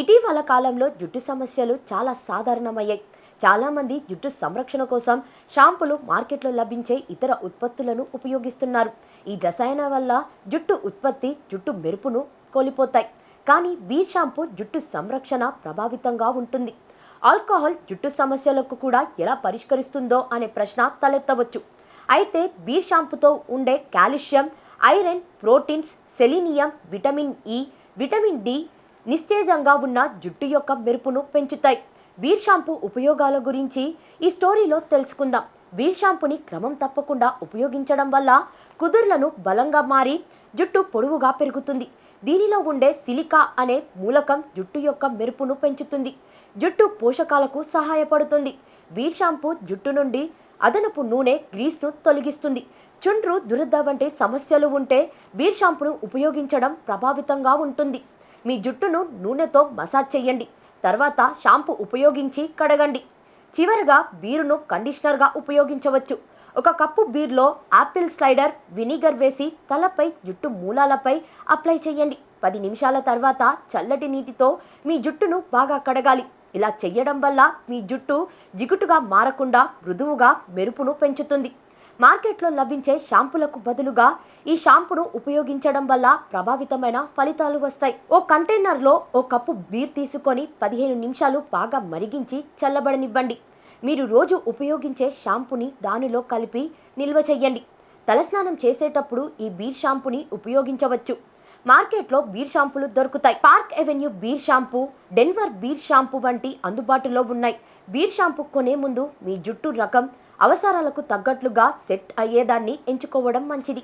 ఇటీవల కాలంలో జుట్టు సమస్యలు చాలా సాధారణమయ్యాయి. చాలామంది జుట్టు సంరక్షణ కోసం షాంపులు మార్కెట్లో లభించే ఇతర ఉత్పత్తులను ఉపయోగిస్తున్నారు. ఈ రసాయన వల్ల జుట్టు ఉత్పత్తి జుట్టు మెరుపును కోల్పోతాయి. కానీ బీర్ షాంపూ జుట్టు సంరక్షణ ప్రభావితంగా ఉంటుంది. ఆల్కహాల్ జుట్టు సమస్యలకు కూడా ఎలా పరిష్కరిస్తుందో అనే ప్రశ్న తలెత్తవచ్చు. అయితే బీర్ షాంపుతో ఉండే calcium iron proteins selenium vitamin E vitamin D నిస్తేజంగా ఉన్న జుట్టు యొక్క మెరుపును పెంచుతాయి. బీర్ షాంపూ ఉపయోగాల గురించి ఈ స్టోరీలో తెలుసుకుందాం. బీర్ షాంపూని క్రమం తప్పకుండా ఉపయోగించడం వల్ల కుదుర్లను బలంగా మారి జుట్టు పొడవుగా పెరుగుతుంది. దీనిలో ఉండే సిలికా అనే మూలకం జుట్టు యొక్క మెరుపును పెంచుతుంది. జుట్టు పోషకాలకు సహాయపడుతుంది. బీర్ షాంపూ జుట్టు నుండి అదనపు నూనె గ్రీస్ను తొలగిస్తుంది. చుండ్రు దురద వంటి సమస్యలు ఉంటే బీర్ షాంపూను ఉపయోగించడం ప్రభావితంగా ఉంటుంది. మీ జుట్టును నూనెతో మసాజ్ చేయండి తర్వాత షాంపూ ఉపయోగించి కడగండి. చివరగా బీరును కండిషనర్గా ఉపయోగించవచ్చు. ఒక కప్పు బీర్లో యాపిల్ స్లైడర్ వినిగర్ వేసి తలపై జుట్టు మూలాలపై అప్లై చేయండి పది నిమిషాల తర్వాత చల్లటి నీటితో మీ జుట్టును బాగా కడగాలి. ఇలా చెయ్యడం వల్ల మీ జుట్టు జిగుటుగా మారకుండా మృదువుగా మెరుపును పెంచుతుంది. మార్కెట్లో లభించే షాంపులకు బదులుగా ఈ షాంపును ఉపయోగించడం వల్ల ప్రభావితమైన ఫలితాలు వస్తాయి. ఓ కంటైనర్లో ఓ కప్పు బీర్ తీసుకొని పదిహేను నిమిషాలు బాగా మరిగించి చల్లబడనివ్వండి. మీరు రోజు ఉపయోగించే షాంపుని దానిలో కలిపి నిల్వ చేయండి తలస్నానం చేసేటప్పుడు ఈ బీర్ షాంపుని ఉపయోగించవచ్చు. మార్కెట్లో బీర్ షాంపులు దొరుకుతాయి. Park Avenue beer shampoo Denver beer shampoo వంటి అందుబాటులో ఉన్నాయి. బీర్ షాంపూ కొనే ముందు మీ జుట్టు రకం అవసరాలకు తగ్గట్లుగా సెట్ అయ్యేదాన్ని ఎంచుకోవడం మంచిది.